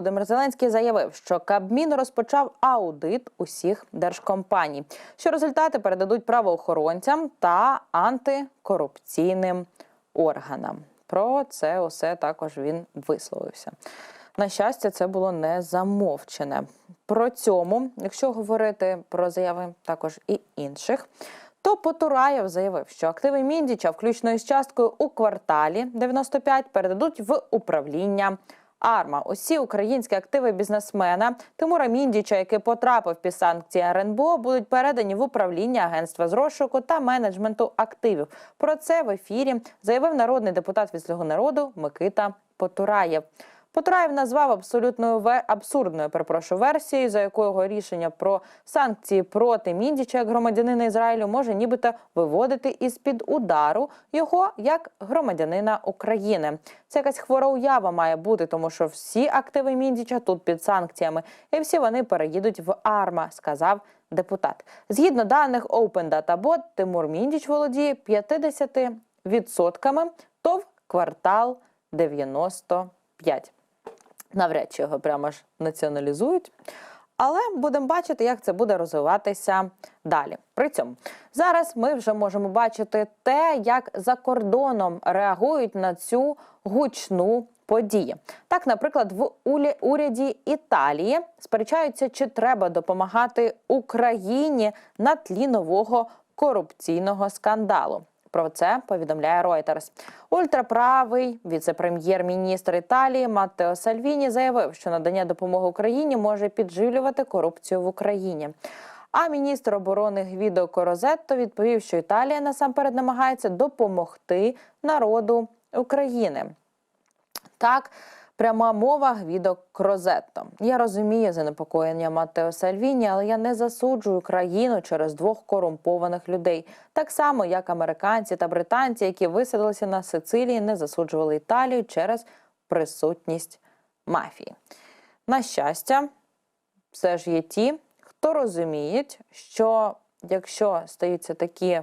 Володимир Зеленський заявив, що Кабмін розпочав аудит усіх держкомпаній, що результати передадуть правоохоронцям та антикорупційним органам. Про це усе також він висловився. На щастя, це було не замовчене. Про цьому, якщо говорити про заяви також і інших, то Потураєв заявив, що активи Міндіча, включно із часткою у кварталі 95, передадуть в управління. Арма, усі українські активи бізнесмена Тимура Міндіча, який потрапив під санкції РНБО, будуть передані в управління агентства з розшуку та менеджменту активів. Про це в ефірі заявив народний депутат від «Слуги народу Микита Потураєв. Потураєв назвав абсолютною абсурдною перепрошую версією, за якою рішення про санкції проти Міндіча як громадянина Ізраїлю може нібито виводити із під удару його як громадянина України. Це якась хвора уява має бути, тому що всі активи Міндіча тут під санкціями, і всі вони переїдуть в АРМА, сказав депутат. Згідно даних Open Data Bot, Тимур Міндіч володіє 50% ТОВ квартал 95 навряд чи його прямо ж націоналізують. Але будемо бачити, як це буде розвиватися далі. При цьому зараз ми вже можемо бачити те, як за кордоном реагують на цю гучну подію. Так, наприклад, в уряді Італії сперечаються, чи треба допомагати Україні на тлі нового корупційного скандалу. Про це повідомляє Reuters. Ультраправий віце-прем'єр-міністр Італії Маттео Сальвіні заявив, що надання допомоги Україні може підживлювати корупцію в Україні. А міністр оборони Гвідо Корозетто відповів, що Італія насамперед намагається допомогти народу України. Так, пряма мова Гвідо Крозетто. Я розумію занепокоєння Маттео Сальвіні, але я не засуджую країну через двох корумпованих людей. Так само, як американці та британці, які висадилися на Сицилії, не засуджували Італію через присутність мафії. На щастя, все ж є ті, хто розуміють, що якщо стаються такі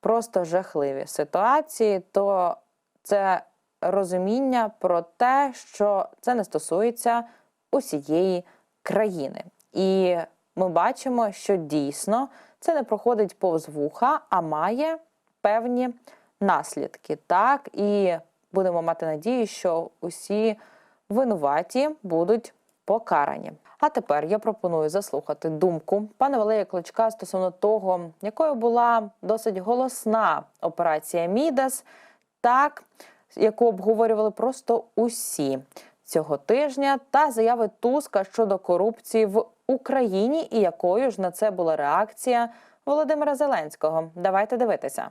просто жахливі ситуації, то це розуміння про те, що це не стосується усієї країни. І ми бачимо, що дійсно це не проходить повз вуха, а має певні наслідки. Так, і будемо мати надію, що усі винуваті будуть покарані. А тепер я пропоную заслухати думку пана Валерія Клочка стосовно того, якою була досить голосна операція Мідас, так яку обговорювали просто усі цього тижня, та заяви Туска щодо корупції в Україні, і якою ж на це була реакція Володимира Зеленського. Давайте дивитися.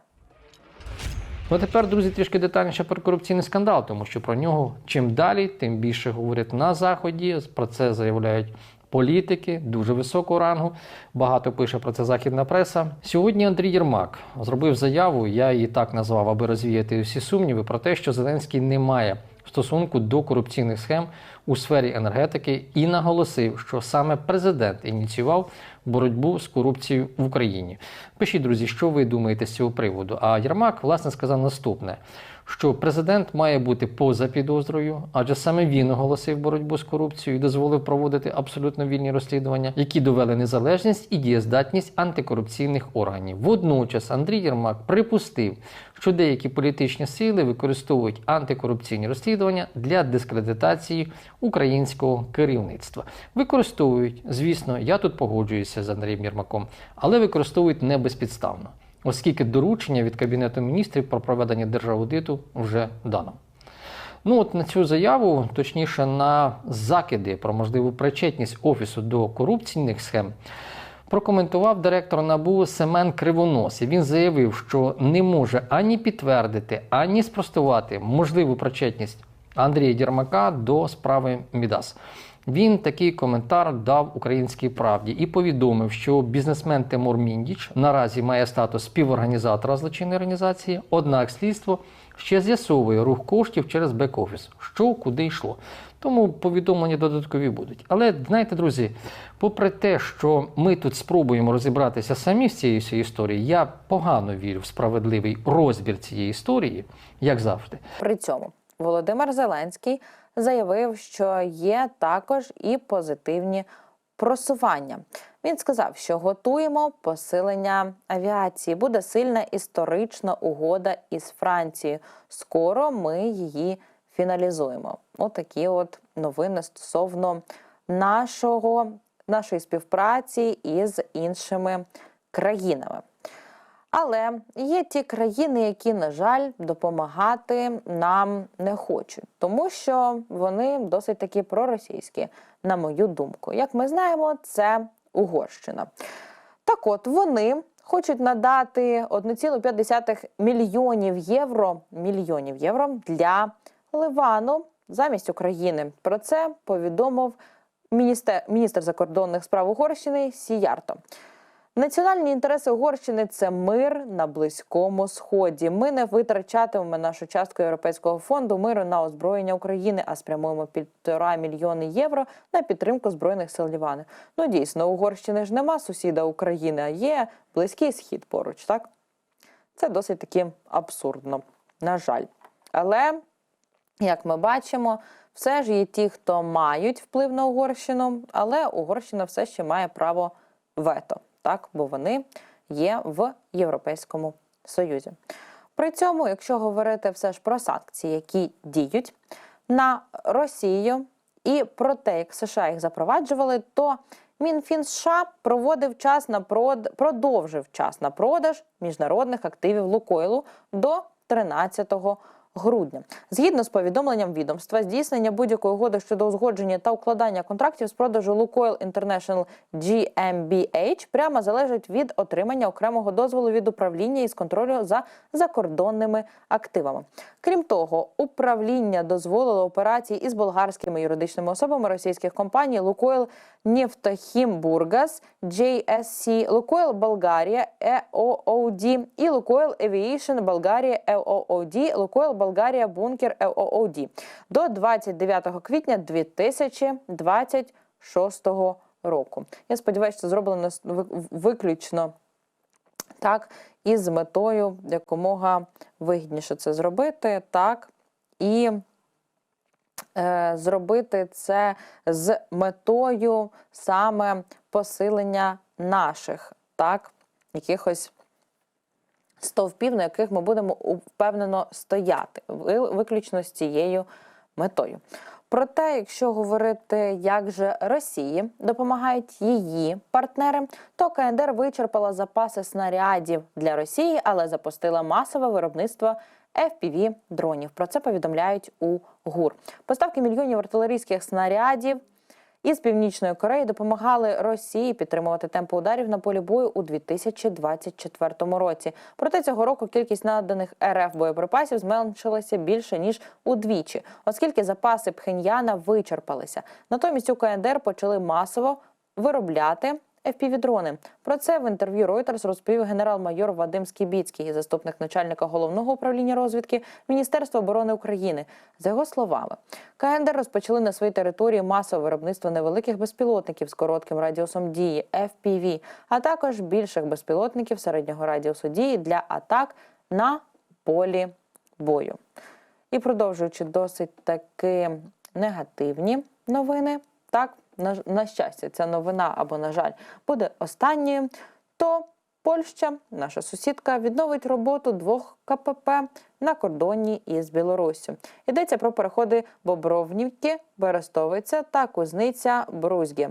Ну, тепер, друзі, трішки детальніше про корупційний скандал, тому що про нього чим далі, тим більше говорять на заході. Про це заявляють політики дуже високого рангу. Багато пише про це західна преса. Сьогодні Андрій Єрмак зробив заяву. Я її так назвав, аби розвіяти всі сумніви про те, що Зеленський не має стосунку до корупційних схем у сфері енергетики і наголосив, що саме президент ініціював боротьбу з корупцією в Україні. Пишіть, друзі, що ви думаєте з цього приводу. А Єрмак власне сказав наступне: що президент має бути поза підозрою, адже саме він оголосив боротьбу з корупцією і дозволив проводити абсолютно вільні розслідування, які довели незалежність і дієздатність антикорупційних органів. Водночас Андрій Єрмак припустив, що деякі політичні сили використовують антикорупційні розслідування для дискредитації українського керівництва. Використовують, звісно, я тут погоджуюся з Андрієм Єрмаком, але використовують не безпідставно, оскільки доручення від Кабінету міністрів про проведення держаудиту вже дано. Ну от на цю заяву, точніше на закиди про можливу причетність офісу до корупційних схем, прокоментував директор НАБУ Семен Кривонос. Він заявив, що не може ані підтвердити, ані спростувати можливу причетність Андрія Дірмака до справи Мідас. Він такий коментар дав українській правді і повідомив, що бізнесмен Тимур Міндіч наразі має статус співорганізатора злочинної організації, однак слідство ще з'ясовує рух коштів через бек-офіс, що куди йшло. Тому повідомлення додаткові будуть. Але знаєте, друзі, попри те, що ми тут спробуємо розібратися самі з цією історією, я погано вірю в справедливий розбір цієї історії, як завжди. При цьому Володимир Зеленський заявив, що є також і позитивні просування. Він сказав, що готуємо посилення авіації. Буде сильна історична угода із Францією. Скоро ми її фіналізуємо. Отакі от новини стосовно нашого, нашої співпраці із іншими країнами. Але є ті країни, які, на жаль, допомагати нам не хочуть, тому що вони досить таки проросійські, на мою думку. Як ми знаємо, це Угорщина. Так от вони хочуть надати 1,5 мільйонів євро, мільйонів євро для Ливану замість України. Про це повідомив міністр, міністр закордонних справ Угорщини Сіярто. Національні інтереси Угорщини це мир на близькому сході. Ми не витрачатимемо нашу частку Європейського фонду миру на озброєння України, а спрямуємо півтора мільйони євро на підтримку збройних сил Лівани. Ну дійсно, Угорщини ж нема сусіда України, а є близький схід поруч. Так це досить таки абсурдно. На жаль, але як ми бачимо, все ж є ті, хто мають вплив на Угорщину, але Угорщина все ще має право вето, так бо вони є в Європейському Союзі. При цьому, якщо говорити все ж про санкції, які діють на Росію, і про те, як США їх запроваджували, то Мінфін США проводив час на прод... продовжив час на продаж міжнародних активів Лукойлу до 13 грудня. Згідно з повідомленням відомства, здійснення будь-якої угоди щодо узгодження та укладання контрактів з продажу Lukoil International GmbH прямо залежить від отримання окремого дозволу від управління із контролю за закордонними активами. Крім того, управління дозволило операції із болгарськими юридичними особами російських компаній Lukoil Нефтохім Бургас, JSC, Lukoil Болгарія, EOOD і Lukoil Aviation Болгарія EOOD, Lukoil Болгарія Бункер EOOD до 29 квітня 2026 року. Я сподіваюся, це зроблено виключно так із метою якомога вигідніше це зробити, так і е, зробити це з метою саме посилення наших так, якихось стовпів, на яких ми будемо впевнено стояти, виключно з цією метою. Проте, якщо говорити, як же Росії допомагають її партнери, то КНДР вичерпала запаси снарядів для Росії, але запустила масове виробництво fpv дронів. Про це повідомляють у ГУР. Поставки мільйонів артилерійських снарядів із Північної Кореї допомагали Росії підтримувати темпи ударів на полі бою у 2024 році. Проте цього року кількість наданих РФ боєприпасів зменшилася більше ніж удвічі, оскільки запаси Пхеньяна вичерпалися. Натомість у КНДР почали масово виробляти FPV-дрони. Про це в інтерв'ю Reuters розповів генерал-майор Вадим Скібіцький, заступник начальника головного управління розвідки Міністерства оборони України. За його словами, КНДР розпочали на своїй території масове виробництво невеликих безпілотників з коротким радіусом дії FPV, а також більших безпілотників середнього радіусу дії для атак на полі бою. І продовжуючи досить таки негативні новини, так на, на щастя, ця новина або на жаль буде останньою, то Польща, наша сусідка, відновить роботу двох КПП на кордоні із Білоруссю. Йдеться про переходи Бобровнівки, Берестовиця та Кузниця Брузьгі.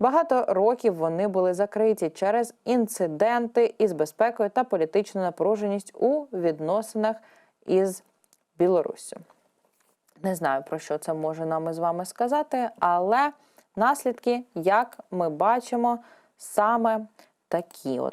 Багато років вони були закриті через інциденти із безпекою та політичну напруженість у відносинах із Білоруссю. Не знаю, про що це може нам із вами сказати, але наслідки, як ми бачимо, саме такі. От